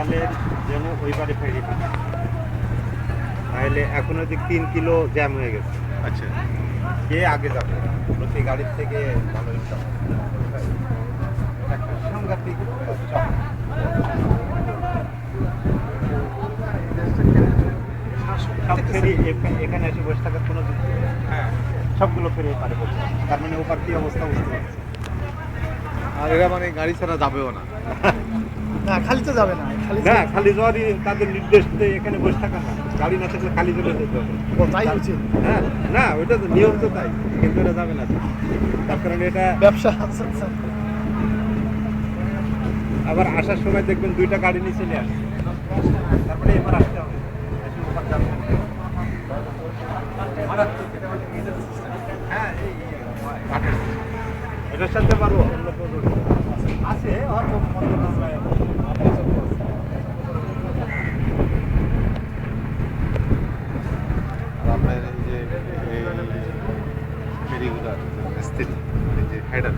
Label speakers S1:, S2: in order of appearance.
S1: খেয়ালের যেন ওই পারে ফেরি তাহলে এখন ওদিক তিন কিলো জ্যাম হয়ে গেছে।
S2: আচ্ছা।
S1: কে আগে যাবে? প্রতি গাড়ির থেকে ভালো ইনকাম সাংঘাতিক এখানে এসে বসে থাকার কোনো।
S2: হ্যাঁ।
S1: সবগুলো ফেরি পারে তার মানে ওপার কি অবস্থা বুঝতে পারছি
S2: আর এরা মানে গাড়ি ছাড়া যাবেও না।
S3: না খালি তো যাবে না খালি
S1: না খালি যাওয়ারই তাদের নির্দেশ দেয় এখানে বসে থাকা না গাড়ি না থাকলে খালি চলে যেতে হবে
S3: ও, তাই উচিত
S1: হ্যাঁ না ওইটা তো নিয়ম তো তাই কিন্তু এটা যাবে না তার কারণে এটা
S3: ব্যবসা আচ্ছা, আচ্ছা।
S1: আবার আসার সময় দেখবেন দুইটা গাড়ি নিয়ে চলে আসে তারপরে এবার আসতে হবে হ্যাঁ, এটার সাথে পারব অন্য আছে
S2: যে হেডার